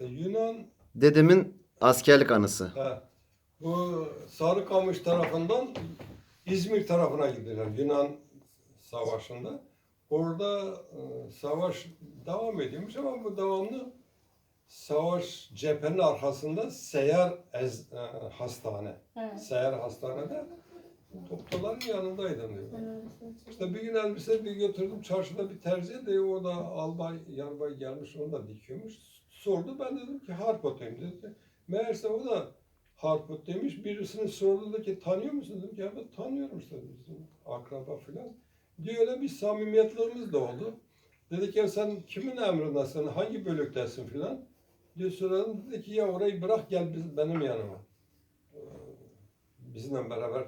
İşte Yunan Dedemin askerlik anısı. he, bu Sarıkamış tarafından İzmir tarafına gidiyorlar Yunan savaşında. Orada e, savaş devam ediyormuş ama bu devamlı savaş cephenin arkasında seyyar ez, e, hastane. He. Seyyar hastanede doktorların yanındaydım diyor. İşte bir gün elbise bir götürdüm çarşıda bir terziye de o da albay, yarbay gelmiş onu da dikiyormuş. Sordu ben dedim ki harpotuyum dedi. Meğerse o da harpot demiş. Birisini sordu da ki tanıyor musun dedim ki ben tanıyorum işte bizim akraba filan. Diyor öyle bir samimiyetlerimiz de oldu. Dedi ki sen kimin emrindesin, hangi bölüktesin filan. Diyor soralım dedi ki ya orayı bırak gel biz, benim yanıma. Ee, Bizimle beraber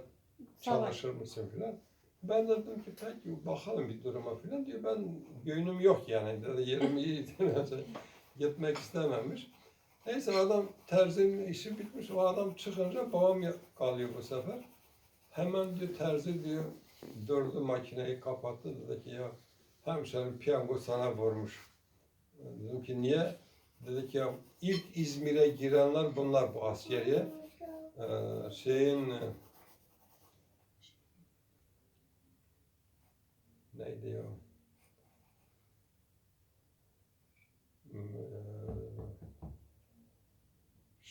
çalışır mısın filan. Ben de dedim ki peki bakalım bir duruma filan diyor. Ben göğünüm yok yani. Dedi, yerim iyi. Gitmek istememiş. Neyse adam terzinin işi bitmiş. O adam çıkınca babam kalıyor bu sefer. Hemen diyor terzi diyor dördü makineyi kapattı. Dedi ki ya hemşerim piyango sana vurmuş. Dedim ki niye? Dedi ki ya ilk İzmir'e girenler bunlar bu askeriye. Ee, şeyin e, neydi o?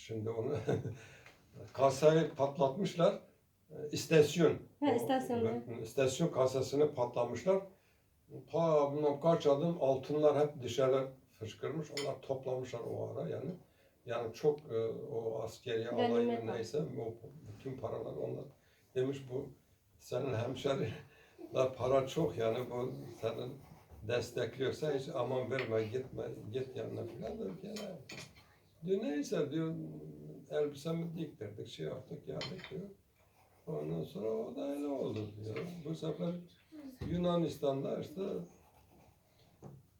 Şimdi onu kasayı patlatmışlar. Ee, İstasyon. Ha, istasyonu. evet, İstasyon kasasını patlamışlar. Ta bundan kaç adım altınlar hep dışarı fışkırmış. Onlar toplamışlar o ara yani. Yani çok e, o askeri Ganimet alayı var. neyse o bütün paralar onlar demiş bu senin hemşeri da para çok yani bu senin destekliyorsa hiç aman verme gitme git yanına filan dedim ki "Ya." Diyor neyse diyor elbisemi diktirdik şey yaptık geldik diyor. Ondan sonra o da öyle oldu diyor. Bu sefer Yunanistan'da işte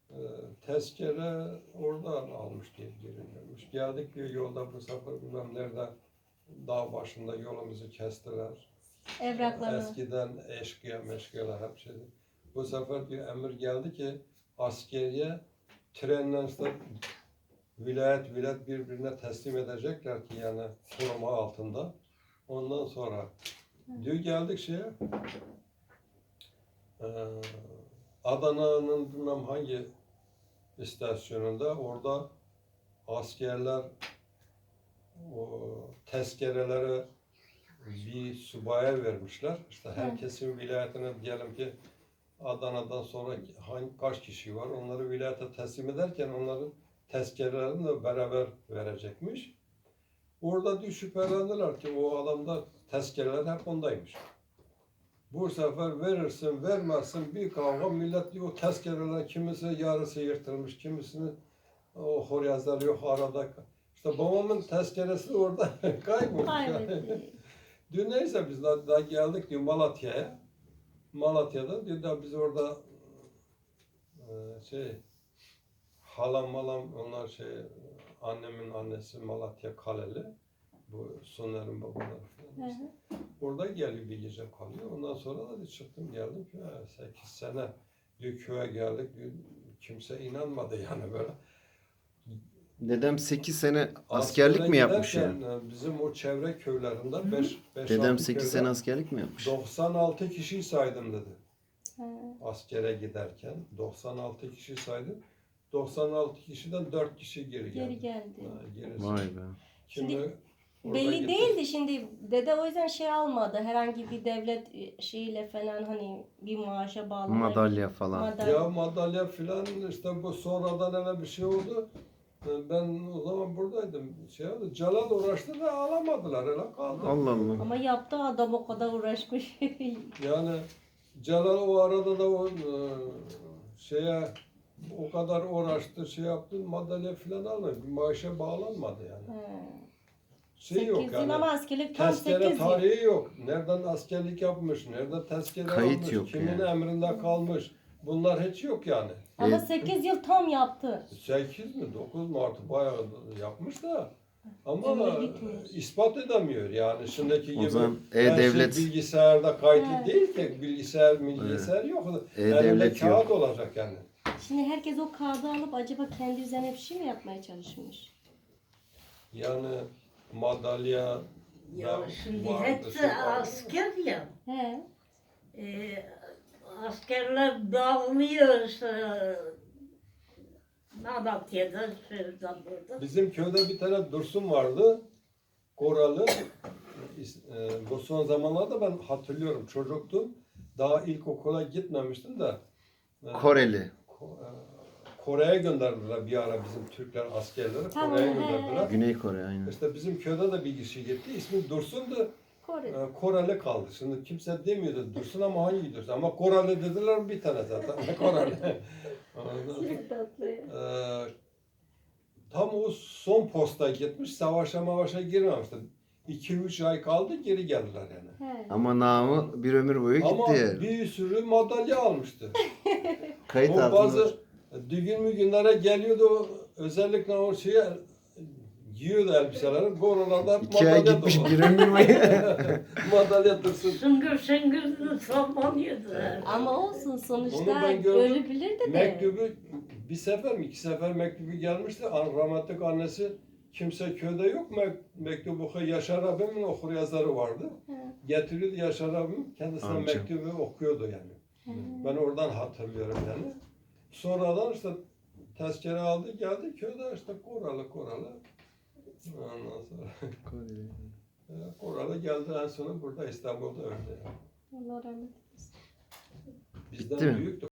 e, tezkere oradan almış diye girilmiş. Geldik diyor yolda bu sefer bilmem nerede dağ başında yolumuzu kestiler. Evraklarını. Eskiden eşkıya meşkıyalar hep şeydi. Bu sefer bir emir geldi ki askeriye trenle işte vilayet vilayet birbirine teslim edecekler ki yani koruma altında. Ondan sonra diyor geldik şeye eee, Adana'nın bilmem hangi istasyonunda orada askerler o tezkereleri bir subaya vermişler. İşte herkesin vilayetine diyelim ki Adana'dan sonra hangi kaç kişi var onları vilayete teslim ederken onların tezkerelerini de beraber verecekmiş. Orada diyor şüphelendiler ki o adamda tezkereler hep ondaymış. Bu sefer verirsin vermezsin bir kavga millet diyor o tezkerelerin kimisi yarısı yırtılmış kimisini o horyazlar yok arada. İşte babamın tezkeresi orada kaybolmuş. Kaybetti. Diyor neyse biz daha, daha geldik diyor Malatya'ya. Malatya'da diyor da biz orada e, şey halam malam onlar şey annemin annesi Malatya Kaleli. Bu Soner'in babaları falan. hı. Orada geliyor bir gece kalıyor. Ondan sonra da çıktım geldim ki 8 sene diyor köye geldik diyor, kimse inanmadı yani böyle. Dedem 8 sene askerlik mi yapmış yani? e, Bizim o çevre köylerinde 5 5 Dedem 8 sene askerlik mi yapmış? 96 kişi saydım dedi. Hı. Askere giderken 96 kişi saydım. 96 kişiden 4 kişi geri geldi. Geri geldi. Ha, gerisi. Vay be. Şimdi orada Belli gitti. değildi şimdi dede o yüzden şey almadı herhangi bir devlet şeyiyle falan hani bir maaşa bağlı. Madalya falan. Madalya. Ya madalya filan işte bu sonradan öyle bir şey oldu. E, Ben o zaman buradaydım. Şey oldu. Celal uğraştı da alamadılar. Öyle kaldı. Allah Allah. Ama yaptı adam o kadar uğraşmış. Yani Celal o arada da o e, şeye o kadar uğraştı, şey yaptı, madalya falan almadı. Bir maaşa bağlanmadı yani. Hı. Şey yok 8 yıl yani. ama askerlik tam 8 Tezkere yıl. tarihi yok. Nereden askerlik yapmış, nereden tezkere Kayıt almış, yok kimin yani. emrinde kalmış. Bunlar hiç yok yani. Ama Evet. 8 yıl tam yaptı. 8 mi 9 mu artık bayağı yapmış da ama ispat edemiyor yani şimdiki O gibi zaman E-Devlet- şey bilgisayarda kayıtlı Evet. değil ki bilgisayar bilgisayar yok elinde E-Devlet kağıt yok. olacak yani Şimdi herkes o kağıdı alıp acaba kendi üzerine bir şey mi yapmaya çalışmış? Yani madalya Ya da şimdi vardı, hepsi vardı. asker ya. He. Ee, askerler dağılıyor işte. Malatya'da, şurada, burada. Bizim köyde bir tane Dursun vardı. Koralı. E, bu son zamanlarda ben hatırlıyorum çocuktum. Daha ilkokula gitmemiştim de. e, Koreli. E, Kore'ye gönderdiler bir ara bizim Türkler askerleri. Tamam, Kore'ye he. gönderdiler. Güney Kore aynen. İşte bizim köyde de bir kişi gitti. İsmi Dursun'du. Kore. E, Koreli kaldı. Şimdi kimse demiyordu Dursun ama hangi Dursun? Ama Koreli dediler bir tane zaten. Koreli. Çok tatlı. Ee, tam o son posta gitmiş, savaşa mavaşa girmemişti. 2-3 ay kaldı, geri geldiler yani. He. Ama namı bir ömür boyu Ama gitti yani. bir sürü madalya almıştı. Kayıt o altında. bazı düğün mü günlere geliyordu, özellikle o şeye giyiyordu elbiseleri. Gorolarda hep İki ay madalya gitmiş dolu. bir ömür boyu. madalya dursun. Şıngır şıngır sallanıyordu. Ama olsun Onu sonuçta ben gördüm. ölebilirdi de. Mektubu bir sefer mi iki sefer mektubu gelmişti. An- Rahmetli annesi kimse köyde yok mu? Mektubu oku Yaşar abimin okur yazarı vardı. Getiriyordu Yaşar abim kendisine Amcam. mektubu okuyordu yani. Ben oradan hatırlıyorum yani. Sonradan işte tezkere aldı geldi köyde işte koralı koralı. Ondan sonra koralı geldi en sonu burada İstanbul'da öldü. Allah rahmet eylesin. Bizden büyüktü.